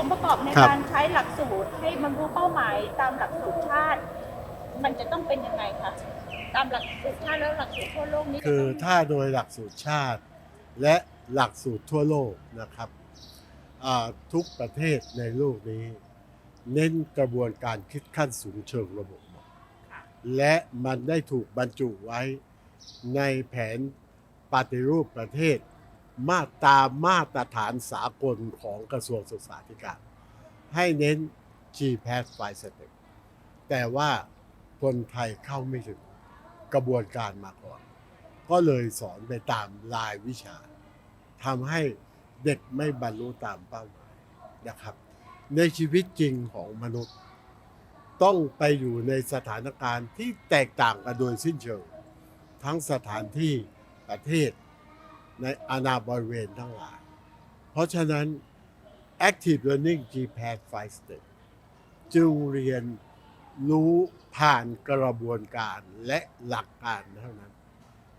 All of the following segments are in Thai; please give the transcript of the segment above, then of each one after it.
องค์ประกอบในครับ การใช้หลักสูตรให้บรรลุเป้าหมายตามหลักสูตรชาติ มันจะต้องเป็นยังไงคะตามหลักสูตรชาติแล้วหลักสูตรทั่วโลกนี้จะคือต้องถ้าโดยหลักสูตรชาติ และหลักสูตรทั่วโลกนะครับอ่าทุกประเทศในโลกนี้ เน้นกระบวนการคิดขั้นสูงเชิงระบบหมดและมันได้ถูกบรรจุไว้ในแผนปฏิรูปประเทศ มาตามมาตรฐานสากลของกระทรวงศึกษาธิการ ให้เน้น GPAS 5 Step แต่ว่าคนไทยเข้าไม่ถึงกระบวนการมาก่อน ก็เลยสอนไปตามรายวิชาทำให้เด็กไม่บรรลุตามเป้าหมายนะครับ ในชีวิตจริงของมนุษย์ ต้องไปอยู่ในสถานการณ์ที่แตกต่างกันโดยสิ้นเชิง ทั้งสถานที่ประเทศ ในอาณาบริเวณทั้งหลาย เพราะฉะนั้น Active Learning GPAD 5 Step จึงเรียนรู้ผ่านกระบวนการและหลักการเท่านั้น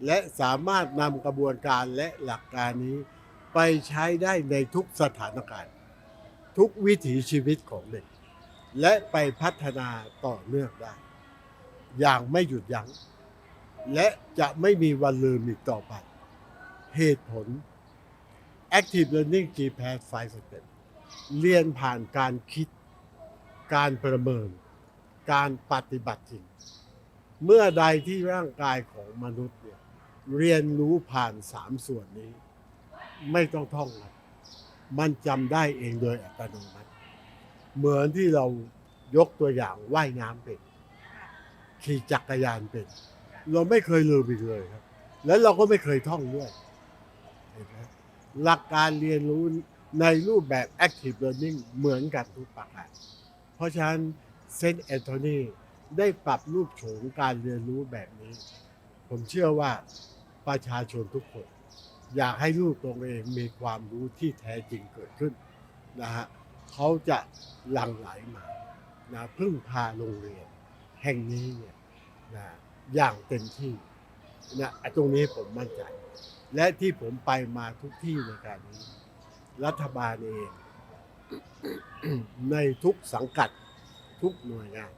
และสามารถนำกระบวนการและหลักการนี้ ไปใช้ได้ในทุกสถานการณ์ ทุกวิถีชีวิตของเด็ก และไปพัฒนาต่อเนื่องได้ อย่างไม่หยุดยัง้งและจะไม่มีวันลืมอีกต่อไป เหตุผล Active Learning GPAD 5 Step เรียนผ่านการคิด การประเมิน การปฏิบัติจริง เมื่อใดที่ร่างกายของมนุษย์เนี่ยเรียนรู้ผ่านสามส่วนนี้ ไม่ต้องท่องนะมันจำได้เองโดยอัตโนมัติ เหมือนที่เรายกตัวอย่างว่ายน้ำเป็น ขี่จักรยานเป็น เราไม่เคยลืมอีกเลยครับ แล้วเราก็ไม่เคยท่องด้วย หลักการเรียนรู้ในรูปแบบ active learning เหมือนกันทุกประการเพราะฉะนั้นเซนต์แอนโทนีได้ปรับรูปโฉมการเรียนรู้แบบนี้ ผมเชื่อว่าประชาชนทุกคน อยากให้ลูกตัวเองมีความรู้ที่แท้จริงเกิดขึ้นนะฮะเขาจะหลั่งไหลมานะพึ่งพาโรงเรียนแห่งนี้เนี่ยนะอย่างเต็มที่นะตรงนี้ผมมั่นใจ และที่ผมไปมาทุกที่ในการนี้ รัฐบาลเอง ในทุกสังกัดทุกหน่วยงาน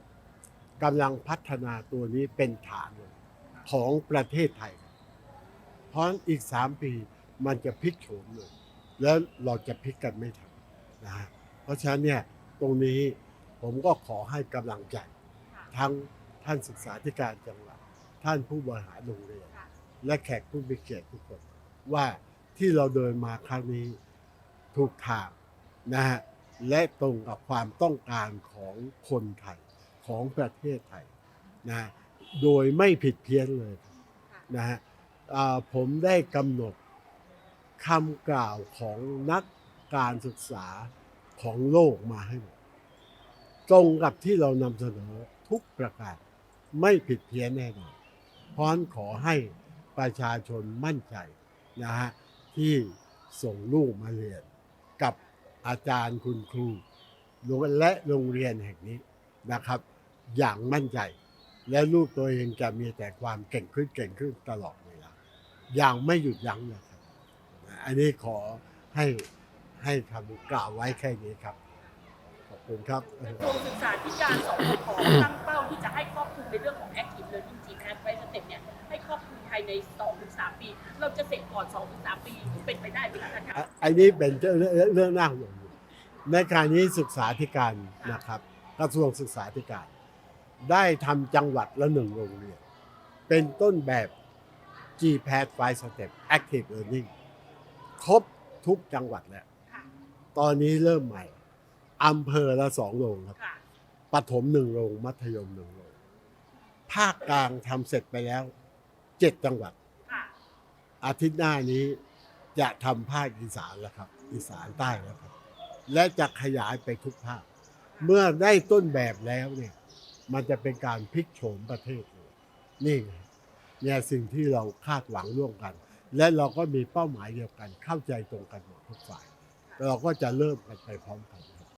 กำลังพัฒนาตัวนี้เป็นฐานเลยของประเทศไทย เพราะฉะนั้นอีกสามปีมันจะพลิกโฉมเลยแล้วเราจะพลิกกันไม่ทันนะฮะเพราะฉะนั้นเนี่ยตรงนี้ผมก็ขอให้กำลังใจ ทั้งท่านศึกษาธิการจังหวัดท่านผู้บริหารโรงเรียน และแขกผู้มีเกียรติทุกคนว่าที่เราเดินมาครั้งนี้ถูกทางนะฮะและตรงกับความต้องการของคนไทยของประเทศไทยนะโดยไม่ผิดเพี้ยนเลยนะฮะผมได้กำหนดคำกล่าวของนักการศึกษาของโลกมาให้หมดตรงกับที่เรานำเสนอทุกประการไม่ผิดเพี้ยนแน่นอนพราะฉะนั้นขอให้ ประชาชนมั่นใจนะฮะที่ส่งลูกมาเรียน กับอาจารย์คุณครูและโรงเรียนแห่งนี้นะครับ อย่างมั่นใจ และลูกตัวเองจะมีแต่ความเก่งขึ้นเก่งขึ้นตลอดเวลาอย่างไม่หยุดยั้งนะครับ อันนี้ขอให้ให้คำกล่าวไว้แค่นี้ครับ ขอบคุณครับกระทรวงศึกษาธิการสพขตั้งเป้าที่จะให้ครอบคลุมในเรื่องของ Active Learning GPAD ไว้สเต็ปเนี่ย ยใน 2-3 ปี เราจะเสร็จก่อน 2-3 ปีเป็นไปได้ไหมคะท่านคะอะอันนี้เป็นเรื่องเรื่องน่าห่วงอยู่ในการนี้ศึกษาธิการนะครับกระทรวงศึกษาธิการ ได้ทำจังหวัดละหนึ่งโรงเรียน เป็นต้นแบบ GPAD 5 Step Active Learning ครบทุกจังหวัดแล้ว ค่ะตอนนี้เริ่มใหม่อำเภอละสองโรงครับ ค่ะปฐมหนึ่งโรง มัธยมหนึ่งโรง ภาคกลางทำเสร็จไปแล้ว เจ็ดจังหวัด ค่ะอาทิตย์หน้านี้จะทำภาคอีสานแล้วครับ อีสานใต้แล้วครับ และจะขยายไปทุกภาค เมื่อได้ต้นแบบแล้วเนี่ย มันจะเป็นการพลิกโฉมประเทศเลยนี่ไงเนี่ยสิ่งที่เราคาดหวังร่วมกัน และเราก็มีเป้าหมายเดียวกันเข้าใจตรงกันหมดทุกฝ่าย เราก็จะเริ่มกันไปพร้อมกัน